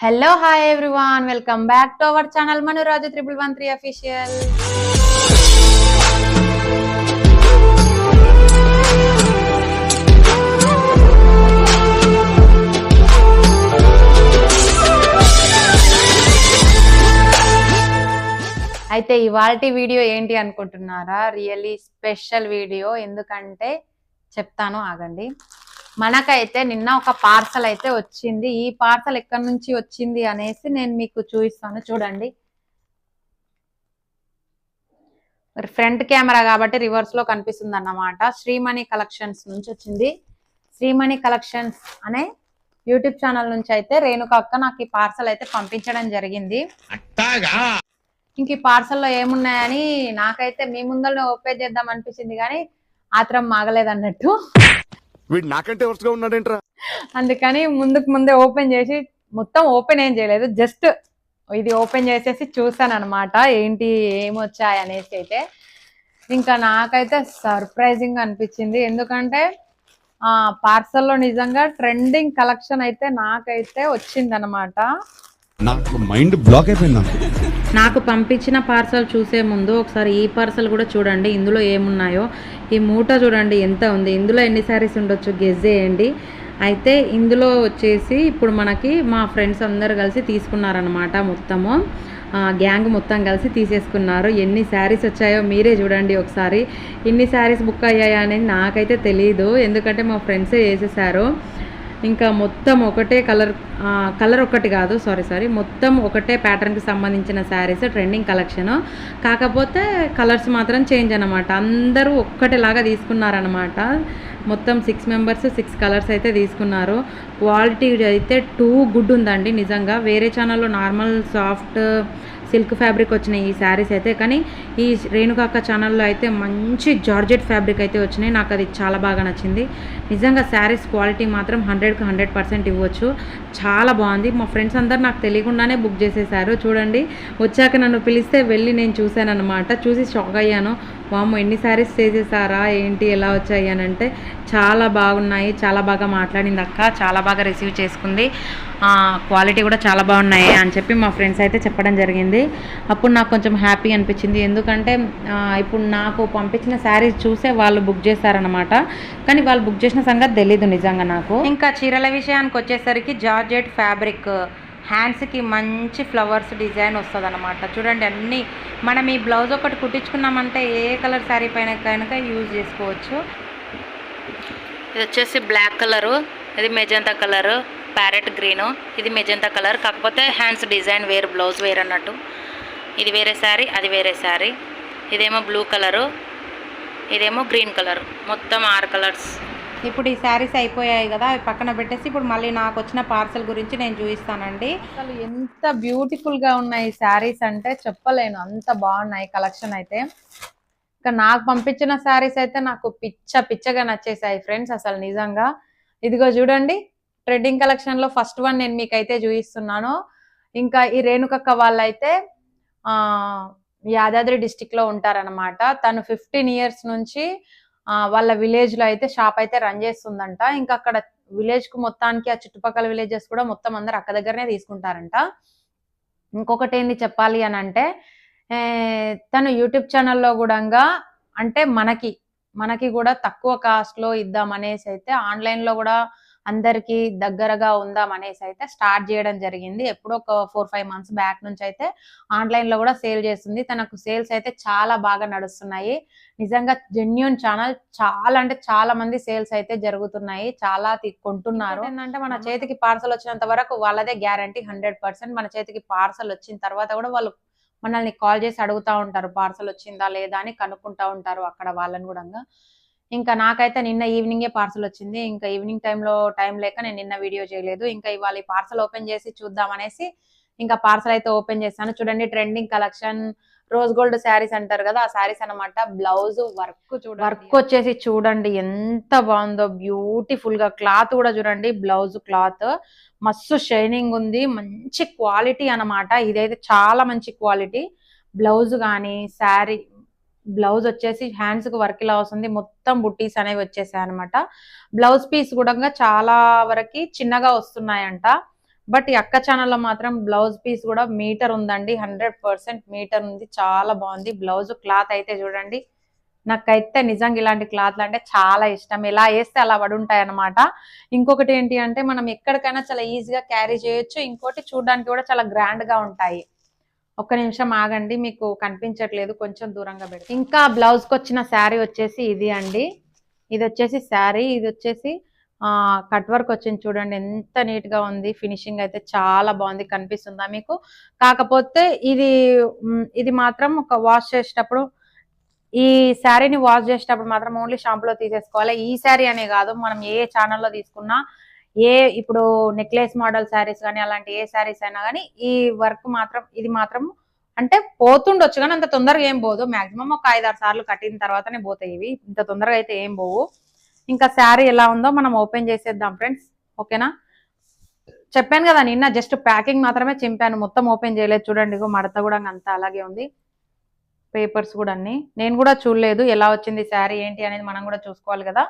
Hello hi everyone welcome back to our channel Manuraju triple one three official అయితే ఇవాళ video ఏంటి అనుకుంటున్నారా? Really special video. ఎందుకంటే చెప్తాను ఆగండి. మనకైతే నిన్న ఒక పార్సల్ అయితే వచ్చింది. ఈ పార్సల్ ఎక్కడి నుంచి వచ్చింది అనేసి నేను మీకు చూపిస్తాను. చూడండి. ఫ్రంట్ కెమెరా కాబట్టి రివర్స్లో కనిపిస్తుంది అన్నమాట శ్రీమణి కలెక్షన్స్ నుంచి వచ్చింది. శ్రీమణి కలెక్షన్స్ అనే యూట్యూబ్ ఛానల్ నుంచి అయితే రేణుక అక్క నాకు ఈ పార్సల్ అయితే పంపించడం జరిగింది. ఇంక ఈ పార్సల్లో ఏమున్నాయని నాకైతే మీ ముందరనే ఓపెన్ చేద్దాం అనిపించింది కానీ ఆత్రం మాగలేదు అన్నట్టు వీడు నాకంటే వరుసగా ఉన్నాడేంట్రా? అందుకని ముందుకు ముందే ఓపెన్ చేసి మొత్తం ఓపెన్ ఏం చేయలేదు జస్ట్ ఇది ఓపెన్ చేసేసి చూసాను అనమాట ఏంటి ఏమొచ్చాయి అనేసి అయితే. ఇంకా నాకైతే సర్ప్రైజింగ్ అనిపించింది ఎందుకంటే ఆ పార్సల్లో నిజంగా ట్రెండింగ్ కలెక్షన్ అయితే నాకైతే వచ్చిందనమాట నాకు మైండ్ బ్లాక్ అయిపోయింది నాకు. నాకు పంపించిన పార్సల్ చూసే ముందు ఒకసారి ఈ పార్సల్ కూడా చూడండి ఇందులో ఏమున్నాయో. ఈ మూట చూడండి ఎంత ఉంది? ఇందులో ఎన్ని శారీస్ ఉండొచ్చు? గెస్ చేయండి. అయితే ఇందులో వచ్చేసి ఇప్పుడు మనకి మా ఫ్రెండ్స్ అందరు కలిసి తీసుకున్నారనమాట మొత్తము. గ్యాంగ్ మొత్తం కలిసి తీసేసుకున్నారు. ఎన్ని శారీస్ వచ్చాయో మీరే చూడండి ఒకసారి. ఇన్ని శారీస్ బుక్ అయ్యాయా అనేది నాకైతే తెలియదు ఎందుకంటే మా ఫ్రెండ్సే వేసేసారు. ఇంకా మొత్తం ఒకటే కలర్ కలర్ ఒకటి కాదు సారీ సారీ మొత్తం ఒకటే ప్యాటర్న్కి సంబంధించిన శారీస్ ట్రెండింగ్ కలెక్షను. కాకపోతే కలర్స్ మాత్రం చేంజ్ అనమాట అందరూ ఒక్కటిలాగా తీసుకున్నారనమాట మొత్తం సిక్స్ మెంబర్స్ సిక్స్ కలర్స్ అయితే తీసుకున్నారు. క్వాలిటీ అయితే టూ గుడ్ ఉందండి నిజంగా. వేరే ఛానల్లో నార్మల్ సాఫ్ట్ సిల్క్ ఫ్యాబ్రిక్ వచ్చినాయి ఈ శారీస్ అయితే. కానీ ఈ రేణుకాక ఛానల్లో అయితే మంచి జార్జెట్ ఫ్యాబ్రిక్ అయితే వచ్చినాయి. నాకు అది చాలా బాగా నచ్చింది. నిజంగా శారీస్ క్వాలిటీ మాత్రం హండ్రెడ్కి హండ్రెడ్ పర్సెంట్ ఇవ్వచ్చు. చాలా బాగుంది. మా ఫ్రెండ్స్ అందరు నాకు తెలియకుండానే బుక్ చేసేసారు. చూడండి వచ్చాక నన్ను పిలిస్తే వెళ్ళి నేను చూశాను అనమాట చూసి షాక్ అయ్యాను. వాము ఎన్ని శారీస్ చేసేసారా ఏంటి? ఎలా వచ్చాయి? అని అంటే చాలా బాగున్నాయి. చాలా బాగా మాట్లాడింది అక్క. చాలా బాగా రిసీవ్ చేసుకుంది. క్వాలిటీ కూడా చాలా బాగున్నాయి అని చెప్పి మా ఫ్రెండ్స్ అయితే చెప్పడం జరిగింది. అప్పుడు నాకు కొంచెం హ్యాపీ అనిపించింది. ఎందుకంటే ఇప్పుడు నాకు పంపించిన శారీస్ చూసే వాళ్ళు బుక్ చేశారనమాట కానీ వాళ్ళు బుక్ చేసిన సంగతి తెలీదు నిజంగా నాకు. ఇంకా చీరల విషయానికి వచ్చేసరికి జార్జెట్ ఫ్యాబ్రిక్ హ్యాండ్స్కి మంచి ఫ్లవర్స్ డిజైన్ వస్తుంది అనమాట చూడండి అన్నీ మనం ఈ బ్లౌజ్ ఒకటి కుట్టించుకున్నామంటే ఏ కలర్ శారీ పైన కనుక యూజ్ చేసుకోవచ్చు. ఇది వచ్చేసి బ్లాక్ కలరు ఇది మెజంతా కలరు ప్యారెట్ గ్రీను ఇది మెజంతా కలర్ కాకపోతే హ్యాండ్స్ డిజైన్ వేరు బ్లౌజ్ వేరు అన్నట్టు. ఇది వేరే శారీ అది వేరే శారీ ఇదేమో బ్లూ కలరు ఇదేమో గ్రీన్ కలర్ మొత్తం ఆరు కలర్స్ ఇప్పుడు ఈ శారీస్ అయిపోయాయి కదా అవి పక్కన పెట్టేసి ఇప్పుడు మళ్ళీ నాకు వచ్చిన పార్సల్ గురించి నేను చూపిస్తానండి. అసలు ఎంత బ్యూటిఫుల్గా ఉన్నాయి శారీస్ అంటే చెప్పలేను. అంత బాగున్నాయి కలెక్షన్ అయితే. ఇంకా నాకు పంపించిన శారీస్ అయితే నాకు పిచ్చ పిచ్చగా నచ్చేసాయి ఫ్రెండ్స్ అసలు నిజంగా. ఇదిగో చూడండి ట్రెండింగ్ కలెక్షన్లో ఫస్ట్ వన్ నేను మీకైతే చూపిస్తున్నాను. ఇంకా ఈ రేణుకక్క వాళ్ళైతే ఆ యాదాద్రి డిస్టిక్లో ఉంటారనమాట తను ఫిఫ్టీన్ ఇయర్స్ నుంచి వాళ్ళ విలేజ్లో అయితే షాప్ అయితే రన్ చేస్తుందంట. ఇంకా అక్కడ విలేజ్కు మొత్తానికి ఆ చుట్టుపక్కల విలేజెస్ కూడా మొత్తం అందరు అక్క దగ్గరనే తీసుకుంటారంట. ఇంకొకటి ఏంది చెప్పాలి అని అంటే తను యూట్యూబ్ ఛానల్లో కూడా అంటే మనకి మనకి కూడా తక్కువ కాస్ట్లో ఇద్దాం అనేసి అయితే ఆన్లైన్లో కూడా అందరికి దగ్గరగా ఉందాం అనేసి అయితే స్టార్ట్ చేయడం జరిగింది. ఎప్పుడో ఒక ఫోర్ ఫైవ్ మంత్స్ బ్యాక్ నుంచి అయితే ఆన్లైన్లో కూడా సేల్ చేస్తుంది. తనకు సేల్స్ అయితే చాలా బాగా నడుస్తున్నాయి. నిజంగా జెన్యున్ ఛానల్ చాలా అంటే చాలా మంది సేల్స్ అయితే జరుగుతున్నాయి. చాలా కొంటున్నారు. ఏంటంటే మన చేతికి పార్సల్ వచ్చినంత వరకు వాళ్ళదే గ్యారంటీ హండ్రెడ్ పర్సెంట్. మన చేతికి పార్సల్ వచ్చిన తర్వాత కూడా వాళ్ళు మనల్ని కాల్ చేసి అడుగుతా ఉంటారు. పార్సల్ వచ్చిందా లేదా అని కనుక్కుంటా ఉంటారు అక్కడ వాళ్ళని కూడా ఇంకా నాకైతే నిన్న ఈవినింగే పార్సల్ వచ్చింది. ఇంకా ఈవినింగ్ టైంలో టైం లేక నేను నిన్న వీడియో చేయలేదు. ఇంకా ఇవాళ ఈ పార్సల్ ఓపెన్ చేసి చూద్దాం అనేసి ఇంకా పార్సల్ అయితే ఓపెన్ చేశాను. చూడండి trending collection rose gold saris అంటారు కదా ఆ శారీస్ అన్నమాట. బ్లౌజ్ వర్క్ చూడండి. వర్క్ వచ్చేసి చూడండి ఎంత బాగుందో. బ్యూటిఫుల్గా క్లాత్ కూడా చూడండి. బ్లౌజ్ క్లాత్ మస్తు షైనింగ్ ఉంది. మంచి క్వాలిటీ అన్నమాట. ఇదైతే చాలా మంచి క్వాలిటీ బ్లౌజ్ కానీ శారీ బ్లౌజ్ వచ్చేసి హ్యాండ్స్కు వర్క్ ఇలా వస్తుంది. మొత్తం బుట్టీస్ అనేవి వచ్చేసాయి అనమాట బ్లౌజ్ పీస్ కూడా చాలా వరకు చిన్నగా వస్తున్నాయంట. బట్ ఈ అక్క ఛానల్లో మాత్రం బ్లౌజ్ పీస్ కూడా మీటర్ ఉందండి. హండ్రెడ్ పర్సెంట్ మీటర్ ఉంది. చాలా బాగుంది. బ్లౌజ్ క్లాత్ అయితే చూడండి. నాకైతే నిజంగా ఇలాంటి క్లాత్లు అంటే చాలా ఇష్టం. ఎలా వేస్తే అలా పడి ఉంటాయి అనమాట ఇంకొకటి ఏంటి అంటే మనం ఎక్కడికైనా చాలా ఈజీగా క్యారీ చేయొచ్చు. ఇంకోటి చూడడానికి కూడా చాలా గ్రాండ్గా ఉంటాయి. ఒక్క నిమిషం ఆగండి మీకు కనిపించట్లేదు కొంచెం దూరంగా పెట్టి ఇంకా బ్లౌజ్కి వచ్చిన శారీ వచ్చేసి ఇది అండి. ఇది వచ్చేసి శారీ ఇది వచ్చేసి కట్ వర్క్ వచ్చింది చూడండి ఎంత నీట్గా ఉంది ఫినిషింగ్ అయితే చాలా బాగుంది కనిపిస్తుందా మీకు? కాకపోతే ఇది ఇది మాత్రం ఒక వాష్ చేసేటప్పుడు ఈ శారీని వాష్ చేసేటప్పుడు మాత్రం ఓన్లీ షాంపూలో తీసేసుకోవాలి. ఈ శారీ అనే కాదు మనం ఏ ఛానల్లో తీసుకున్నా ఏ ఇప్పుడు నెక్లెస్ మోడల్ శారీస్ కానీ అలాంటి ఏ శారీస్ అయినా కానీ ఈ వర్క్ మాత్రం ఇది మాత్రం అంటే పోతుండొచ్చు కానీ అంత తొందరగా ఏం పోదు. మాక్సిమం ఒక ఐదారు సార్లు కట్టిన తర్వాతనే పోతాయి ఇవి. ఇంత తొందరగా అయితే ఏం పోవు. ఇంకా శారీ ఎలా ఉందో మనం ఓపెన్ చేసేద్దాం ఫ్రెండ్స్ ఓకేనా చెప్పాను కదా నిన్న జస్ట్ ప్యాకింగ్ మాత్రమే చింపాను. మొత్తం ఓపెన్ చేయలేదు. చూడండి మడత కూడా అంతా అలాగే ఉంది. పేపర్స్ కూడా అన్ని. నేను కూడా చూడలేదు. ఎలా వచ్చింది శారీ ఏంటి అనేది మనం కూడా చూసుకోవాలి కదా.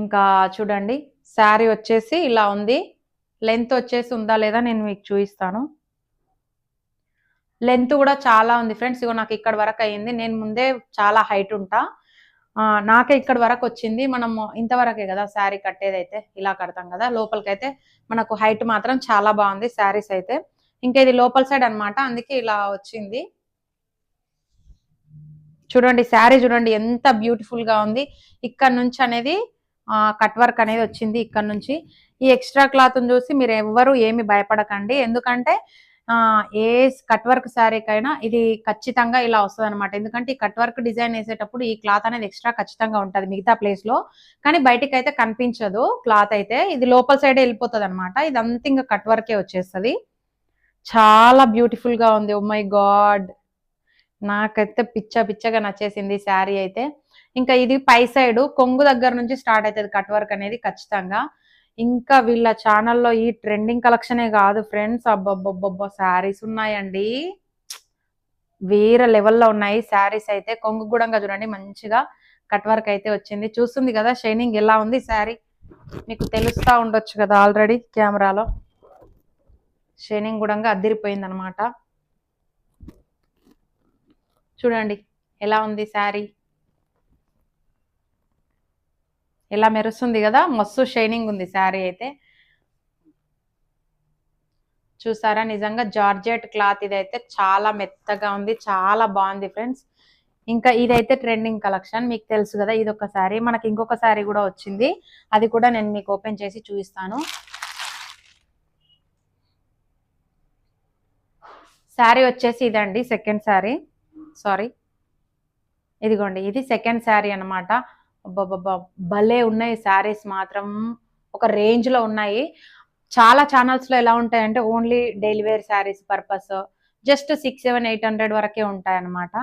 ఇంకా చూడండి శారీ వచ్చేసి ఇలా ఉంది. లెంత్ వచ్చేసి ఉందా లేదా నేను మీకు చూపిస్తాను. లెంత్ కూడా చాలా ఉంది ఫ్రెండ్స్. ఇగో నాకు ఇక్కడ వరకు అయ్యింది నేను ముందే చాలా హైట్ ఉంటా. నాకే ఇక్కడ వరకు వచ్చింది. మనము ఇంతవరకే కదా శారీ కట్టేదైతే ఇలా కడతాం కదా. లోపలికైతే మనకు హైట్ మాత్రం చాలా బాగుంది శారీస్ అయితే. ఇంకా ఇది లోపల సైడ్ అన్నమాట. అందుకే ఇలా వచ్చింది. చూడండి శారీ చూడండి ఎంత బ్యూటిఫుల్గా ఉంది. ఇక్కడ నుంచి అనేది కట్ వర్క్ అనేది వచ్చింది ఇక్కడ నుంచి. ఈ ఎక్స్ట్రా క్లాత్ చూసి మీరు ఎవ్వరు ఏమి భయపడకండి. ఎందుకంటే ఏ కట్ వర్క్ శారీకైనా ఇది ఖచ్చితంగా ఇలా వస్తుంది అనమాట ఎందుకంటే ఈ కట్ వర్క్ డిజైన్ వేసేటప్పుడు ఈ క్లాత్ అనేది ఎక్స్ట్రా ఖచ్చితంగా ఉంటుంది మిగతా ప్లేస్లో. కానీ బయటికి అయితే కనిపించదు క్లాత్ అయితే. ఇది లోపల సైడ్ వెళ్ళిపోతుంది అనమాట ఇదంతా ఇంకా కట్ వర్కే వచ్చేస్తుంది. చాలా బ్యూటిఫుల్గా ఉంది. ఓ మై గాడ్ నాకైతే పిచ్చ పిచ్చగా నచ్చేసింది శారీ అయితే. ఇంకా ఇది పై సైడ్ కొంగు దగ్గర నుంచి స్టార్ట్ అవుతుంది కట్ వర్క్ అనేది ఖచ్చితంగా. ఇంకా వీళ్ళ ఛానల్లో ఈ ట్రెండింగ్ కలెక్షనే కాదు ఫ్రెండ్స్. అబ్బబ్బబ్బబ్బో శారీస్ ఉన్నాయండి. వేరే లెవెల్లో ఉన్నాయి శారీస్ అయితే. కొంగు గుడంగా చూడండి మంచిగా కట్ వర్క్ అయితే వచ్చింది. చూస్తుంది కదా షైనింగ్ ఎలా ఉంది శారీ? మీకు తెలుస్తా ఉండొచ్చు కదా ఆల్రెడీ కెమెరాలో. షైనింగ్ గూడంగా అద్దరిపోయింది అనమాట చూడండి ఎలా ఉంది శారీ? ఇలా మెరుస్తుంది కదా మస్తు షైనింగ్ ఉంది శారీ అయితే. చూసారా నిజంగా జార్జెట్ క్లాత్ ఇదైతే చాలా మెత్తగా ఉంది చాలా బాగుంది ఫ్రెండ్స్. ఇంకా ఇదైతే ట్రెండింగ్ కలెక్షన్ మీకు తెలుసు కదా ఇది ఒక శారీ. మనకి ఇంకొక శారీ కూడా వచ్చింది. అది కూడా నేను మీకు ఓపెన్ చేసి చూపిస్తాను. శారీ వచ్చేసి ఇదండి సెకండ్ శారీ. సారీ. ఇదిగోండి ఇది సెకండ్ శారీ అన్నమాట. భలే ఉన్నాయి శారీస్ మాత్రం. ఒక రేంజ్లో ఉన్నాయి. చాలా ఛానల్స్లో ఎలా ఉంటాయంటే only daily wear saris purpose just six seven eight hundred వరకే ఉంటాయి అన్నమాట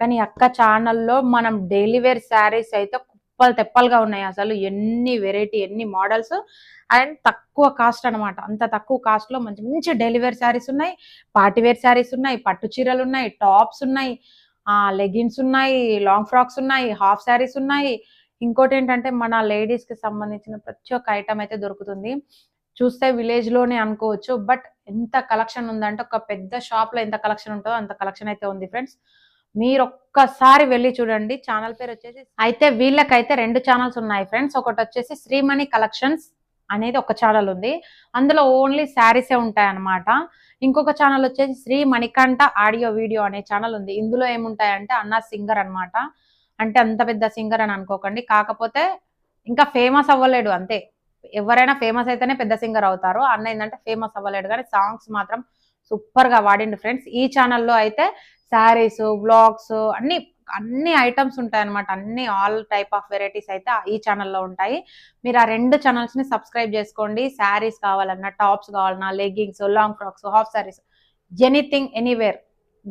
కానీ అక్క ఛానల్లో మనం డైలీ వేర్ శారీస్ అయితే కుప్పలు తెప్పలుగా ఉన్నాయి అసలు. ఎన్ని వెరైటీ ఎన్ని మోడల్స్ అండ్ తక్కువ కాస్ట్ అన్నమాట. అంత తక్కువ కాస్ట్లో మంచి మంచి డైలీ వేర్ శారీస్ ఉన్నాయి. పార్టీ వేర్ శారీస్ ఉన్నాయి. పట్టు చీరలు ఉన్నాయి. టాప్స్ ఉన్నాయి. ఆ లెగిన్స్ ఉన్నాయి. లాంగ్ ఫ్రాక్స్ ఉన్నాయి. హాఫ్ శారీస్ ఉన్నాయి. ఇంకోటి ఏంటంటే మన లేడీస్కి సంబంధించిన ప్రతి ఒక్క ఐటమ్ అయితే దొరుకుతుంది. చూస్తే విలేజ్లోనే అనుకోవచ్చు బట్ ఎంత కలెక్షన్ ఉందంటే ఒక పెద్ద షాప్లో ఎంత కలెక్షన్ ఉంటుందో అంత కలెక్షన్ అయితే ఉంది ఫ్రెండ్స్. మీరు ఒక్కసారి వెళ్ళి చూడండి. ఛానల్ పేరు వచ్చేసి అయితే వీళ్ళకైతే రెండు ఛానల్స్ ఉన్నాయి ఫ్రెండ్స్. ఒకటి వచ్చేసి శ్రీమణి కలెక్షన్స్ అనేది ఒక ఛానల్ ఉంది. అందులో ఓన్లీ శారీసే ఉంటాయి అన్నమాట ఇంకొక ఛానల్ వచ్చేసి శ్రీ మణికంఠ ఆడియో వీడియో అనే ఛానల్ ఉంది. ఇందులో ఏముంటాయంటే అన్న సింగర్ అన్నమాట. అంటే అంత పెద్ద సింగర్ అని అనుకోకండి. కాకపోతే ఇంకా ఫేమస్ అవ్వలేడు అంతే. ఎవరైనా ఫేమస్ అయితేనే పెద్ద సింగర్ అవుతారు. అన్న ఏంటంటే ఫేమస్ అవ్వలేడు. కానీ సాంగ్స్ మాత్రం సూపర్గా వాడిండు ఫ్రెండ్స్ ఈ ఛానల్లో అయితే శారీస్ వ్లాగ్స్ అన్ని అన్ని ఐటమ్స్ ఉంటాయన్నమాట. అన్ని ఆల్ టైప్ ఆఫ్ వెరైటీస్ అయితే ఈ ఛానల్లో ఉంటాయి. మీరు ఆ రెండు ఛానల్స్ని సబ్స్క్రైబ్ చేసుకోండి. శారీస్ కావాలన్నా టాప్స్ కావాలన్నా leggings long frocks half saris anything anywhere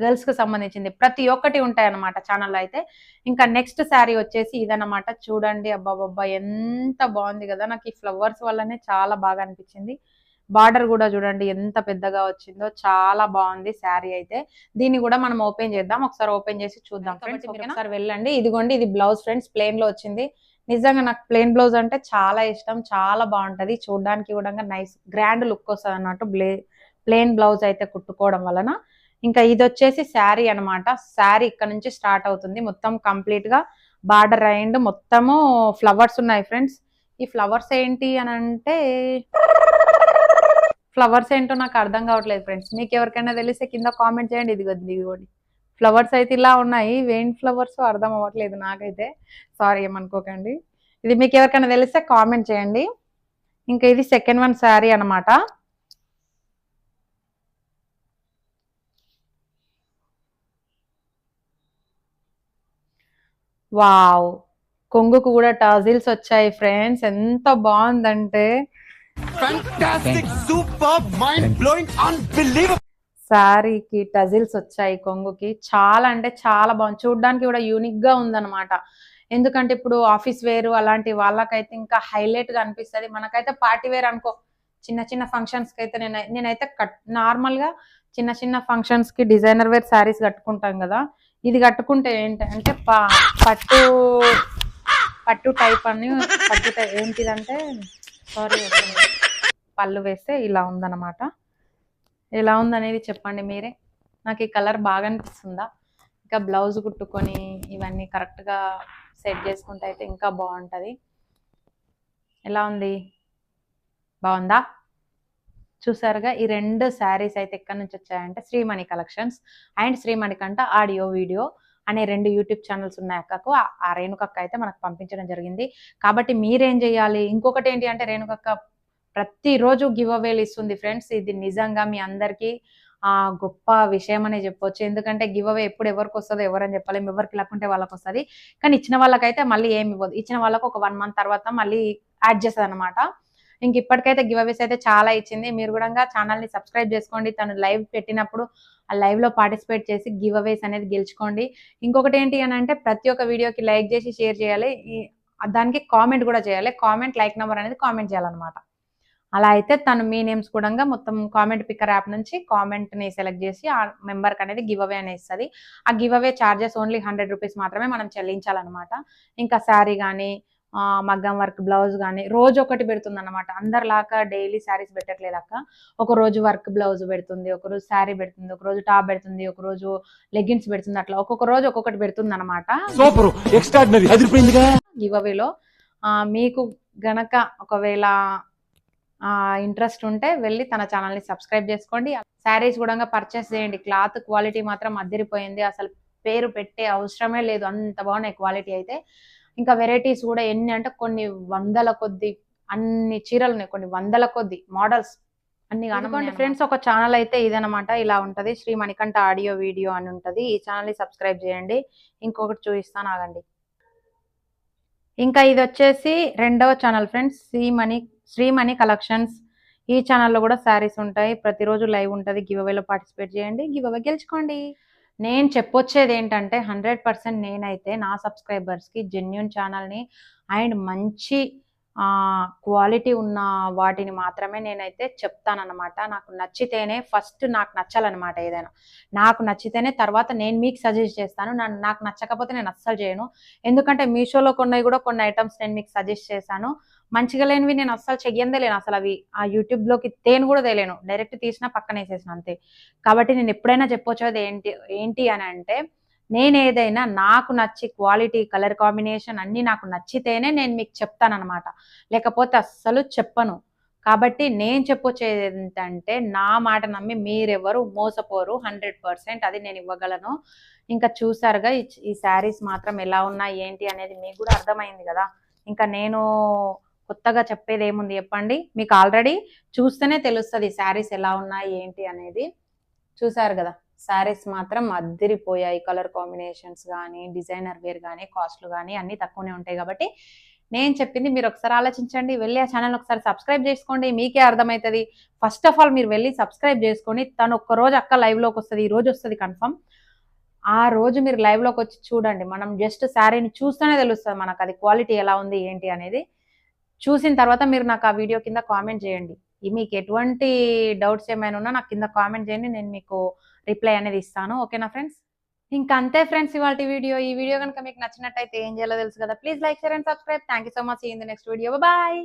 గర్ల్స్కి సంబంధించింది. ప్రతి ఒక్కటి ఉంటాయి అన్నమాట ఛానల్లో అయితే. ఇంకా నెక్స్ట్ శారీ వచ్చేసి ఇదన్నమాట. చూడండి అబ్బాబ్బా ఎంత బాగుంది కదా. నాకు ఈ ఫ్లవర్స్ వల్లనే చాలా బాగా అనిపించింది. బార్డర్ కూడా చూడండి ఎంత పెద్దగా వచ్చిందో చాలా బాగుంది శారీ అయితే. దీన్ని కూడా మనం ఓపెన్ చేద్దాం. ఒకసారి ఓపెన్ చేసి చూద్దాం ఫ్రెండ్స్ ఒకసారి వెళ్ళండి. ఇదిగోండి ఇది బ్లౌజ్ ఫ్రెండ్స్ ప్లేన్లో వచ్చింది. నిజంగా నాకు ప్లెయిన్ బ్లౌజ్ అంటే చాలా ఇష్టం. చాలా బాగుంటది. చూడడానికి కూడా నైస్ గ్రాండ్ లుక్ వస్తుంది అన్నట్టు బ్లే ప్లెయిన్ బ్లౌజ్ అయితే కుట్టుకోవడం వలన. ఇంకా ఇది వచ్చేసి శారీ అనమాట శారీ ఇక్కడ నుంచి స్టార్ట్ అవుతుంది. మొత్తం కంప్లీట్గా బార్డర్ అండ్ మొత్తము ఫ్లవర్స్ ఉన్నాయి ఫ్రెండ్స్. ఈ ఫ్లవర్స్ ఏంటి అని అంటే ఫ్లవర్స్ ఏంటో నాకు అర్థం కావట్లేదు ఫ్రెండ్స్. మీకు ఎవరికైనా తెలిస్తే కింద కామెంట్ చేయండి. ఇది ఇదిగోండి. ఫ్లవర్స్ అయితే ఇలా ఉన్నాయి. వేన్ ఫ్లవర్స్ అర్థం అవ్వట్లేదు నాకైతే. సారీ ఏమనుకోకండి. ఇది మీకు ఎవరికైనా తెలిస్తే కామెంట్ చేయండి. ఇంకా ఇది సెకండ్ వన్ శారీ అనమాట వావ్. కొంగుకు కూడా టజిల్స్ వచ్చాయి ఫ్రెండ్స్. ఎంత బాగుందంటే. శారీకి టజిల్స్ వచ్చాయి కొంగుకి. చాలా అంటే చాలా బాగుంది. చూడడానికి కూడా యూనిక్గా ఉందన్నమాట. ఎందుకంటే ఇప్పుడు ఆఫీస్ వేర్ అలాంటి వాళ్ళకైతే ఇంకా హైలైట్గా అనిపిస్తుంది. మనకైతే పార్టీ వేర్ అనుకో చిన్న చిన్న ఫంక్షన్స్కి అయితే నేను నేనైతే కట్ నార్మల్గా చిన్న చిన్న ఫంక్షన్స్కి డిజైనర్ వేర్ శారీస్ కట్టుకుంటాం కదా. ఇది కట్టుకుంటే ఏంటంటే పట్టు పట్టు టైప్ అని పట్టు టైప్ ఏంటిదంటే సారీ పళ్ళు వేస్తే ఇలా ఉందన్నమాట. ఎలా ఉందనేది చెప్పండి మీరే. నాకు ఈ కలర్ బాగా అనిపిస్తుందా? ఇంకా బ్లౌజ్ కుట్టుకొని ఇవన్నీ కరెక్ట్గా సెట్ చేసుకుంటే అయితే ఇంకా బాగుంటుంది. ఎలా ఉంది? బాగుందా? చూసారుగా ఈ రెండు శారీస్ అయితే ఎక్కడి నుంచి వచ్చాయంటే శ్రీమణి కలెక్షన్స్ అండ్ శ్రీమణి కంట ఆడియో వీడియో అనే రెండు యూట్యూబ్ ఛానల్స్ ఉన్నాయి అక్కకు. ఆ- రేణుకక్క అయితే మనకు పంపించడం జరిగింది. కాబట్టి మీరేం చేయాలి? ఇంకొకటి ఏంటి అంటే రేణుకక్క ప్రతిరోజు గివ్ అవేలు ఇస్తుంది ఫ్రెండ్స్. ఇది నిజంగా మీ అందరికీ ఆ గొప్ప విషయం అనే చెప్పొచ్చు. ఎందుకంటే గివ్ అవే ఎప్పుడు ఎవరికి వస్తుందో ఎవరని చెప్పలేము ఎవరికి లేకుంటే వాళ్ళకి వస్తుంది. కానీ ఇచ్చిన వాళ్ళకైతే మళ్ళీ ఏమి ఇవ్వదు. ఇచ్చిన వాళ్ళకు ఒక వన్ మంత్ తర్వాత మళ్ళీ యాడ్ చేస్తుంది అనమాట ఇంక ఇప్పటికైతే గివ్ అవేస్ అయితే చాలా ఇచ్చింది. మీరు కూడా ఛానల్ని సబ్స్క్రైబ్ చేసుకోండి. తను లైవ్ పెట్టినప్పుడు ఆ లైవ్లో పార్టిసిపేట్ చేసి గివ్ అవేస్ అనేది గెలుచుకోండి. ఇంకొకటి ఏంటి అని అంటే ప్రతి ఒక్క వీడియోకి లైక్ చేసి షేర్ చేయాలి. దానికి కామెంట్ కూడా చేయాలి. కామెంట్ లైక్ నెంబర్ అనేది కామెంట్ చేయాలన్నమాట. అలా అయితే తను మీ నేమ్స్ కూడా మొత్తం కామెంట్ పిక్కర్ యాప్ నుంచి కామెంట్ని సెలెక్ట్ చేసి ఆ మెంబర్కి అనేది గివ్ అవే అనేది ఇస్తుంది. ఆ giveaway charges only hundred rupees మాత్రమే మనం చెల్లించాలన్నమాట. ఇంకా శారీ కానీ మగ్గం వర్క్ బ్లౌజ్ కానీ రోజు ఒకటి పెడుతుంది అనమాట అందరిలాగా డైలీ శారీస్ పెట్టట్లేదు అక్క. ఒక రోజు వర్క్ బ్లౌజ్ పెడుతుంది ఒక రోజు శారీ పెడుతుంది ఒక రోజు టాప్ పెడుతుంది ఒక రోజు లెగ్గిన్స్ పెడుతుంది అట్లా ఒక్కొక్క రోజు ఒక్కొక్కటి పెడుతుంది అనమాట గివ్ అవేలో మీకు గనక ఒకవేళ ఇంట్రెస్ట్ ఉంటే వెళ్ళి తన ఛానల్ని సబ్స్క్రైబ్ చేసుకోండి. శారీస్ కూడా పర్చేస్ చేయండి. క్లాత్ క్వాలిటీ మాత్రం అద్దరిపోయింది. అసలు పేరు పెట్టే అవసరమే లేదు. అంత బాగున్నాయి క్వాలిటీ అయితే. ఇంకా వెరైటీస్ కూడా ఎన్ని అంటే కొన్ని వందల కొద్ది అన్ని చీరలు ఉన్నాయి కొన్ని వందల కొద్ది మోడల్స్ అన్ని కానుకోండి ఫ్రెండ్స్ ఒక ఛానల్ అయితే ఇదనమాట ఇలా ఉంటది. శ్రీ మణికంఠ ఆడియో వీడియో అని ఉంటది. ఈ ఛానల్ని సబ్స్క్రైబ్ చేయండి. ఇంకొకటి చూపిస్తాను ఆగండి. ఇంకా ఇది వచ్చేసి రెండవ channel friends. Srimani Srimani collections. ఈ ఛానల్లో కూడా శారీస్ ఉంటాయి. ప్రతిరోజు లైవ్ ఉంటుంది. గివ్ అవేలో పార్టిసిపేట్ చేయండి. గివ్ అవే గెలుచుకోండి. నేను చెప్పొచ్చేది ఏంటంటే హండ్రెడ్ పర్సెంట్ నేనైతే నా సబ్స్క్రైబర్స్కి జెన్యున్ ఛానల్ని అండ్ మంచి క్వాలిటీ ఉన్న వాటిని మాత్రమే నేనైతే చెప్తానన్నమాట. నాకు నచ్చితేనే ఫస్ట్ నాకు నచ్చాలన్నమాట ఏదైనా. నాకు నచ్చితేనే తర్వాత నేను మీకు సజెస్ట్ చేస్తాను. నాకు నచ్చకపోతే నేను అస్సలు చేయను. ఎందుకంటే మీషోలో కొన్నవి కూడా కొన్ని ఐటమ్స్ నేను మీకు సజెస్ట్ చేశాను. మంచిగా లేనివి నేను అస్సలు చెయ్యందే లేను. అసలు అవి ఆ యూట్యూబ్లోకి తేను కూడా తేలేను. డైరెక్ట్ తీసిన పక్కన వేసేసిన అంతే. కాబట్టి నేను ఎప్పుడైనా చెప్పొచ్చేది ఏంటి ఏంటి అని అంటే నేను ఏదైనా నాకు నచ్చి క్వాలిటీ కలర్ కాంబినేషన్ అన్నీ నాకు నచ్చితేనే నేను మీకు చెప్తానన్నమాట. లేకపోతే అస్సలు చెప్పను. కాబట్టి నేను చెప్పొచ్చేది ఏంటంటే నా మాట నమ్మి మీరెవరు మోసపోరు హండ్రెడ్ పర్సెంట్ అది నేను ఇవ్వగలను. ఇంకా చూసారుగా ఈ ఈ శారీస్ మాత్రం ఎలా ఉన్నాయి ఏంటి అనేది మీకు కూడా అర్థమైంది కదా. ఇంకా నేను కొత్తగా చెప్పేది ఏముంది చెప్పండి? మీకు ఆల్రెడీ చూస్తేనే తెలుస్తుంది శారీస్ ఎలా ఉన్నాయి ఏంటి అనేది. చూసారు కదా. శారీస్ మాత్రం అద్దిరిపోయాయి. కలర్ కాంబినేషన్స్ కానీ డిజైనర్ వేర్ కానీ కాస్ట్లు కానీ అన్నీ తక్కువనే ఉంటాయి కాబట్టి నేను చెప్పింది మీరు ఒకసారి ఆలోచించండి. వెళ్ళి ఆ ఛానల్ ఒకసారి సబ్స్క్రైబ్ చేసుకోండి. మీకే అర్థమవుతుంది ఫస్ట్ ఆఫ్ ఆల్ మీరు వెళ్ళి సబ్స్క్రైబ్ చేసుకోండి తను ఒక్క రోజు అక్క లైవ్లోకి వస్తుంది. ఈ రోజు వస్తుంది కన్ఫర్మ్ ఆ రోజు మీరు లైవ్లోకి వచ్చి చూడండి. మనం జస్ట్ శారీని చూస్తేనే తెలుస్తుంది మనకు అది క్వాలిటీ ఎలా ఉంది ఏంటి అనేది. చూసిన తర్వాత మీరు నాకు ఆ వీడియో కింద కామెంట్ చేయండి. మీకు ఎటువంటి డౌట్స్ ఏమైనా ఉన్నా నాకు కింద కామెంట్ చేయండి. నేను మీకు రిప్లై అనేది ఇస్తాను. ఓకేనా ఫ్రెండ్స్ ఇంకా అంతే ఫ్రెండ్స్ ఇవాళ వీడియో. ఈ వీడియో కనుక మీకు నచ్చినట్టయితే ఏం చేయాలో తెలుసు కదా. Please like share and subscribe thank you so much in the next video bye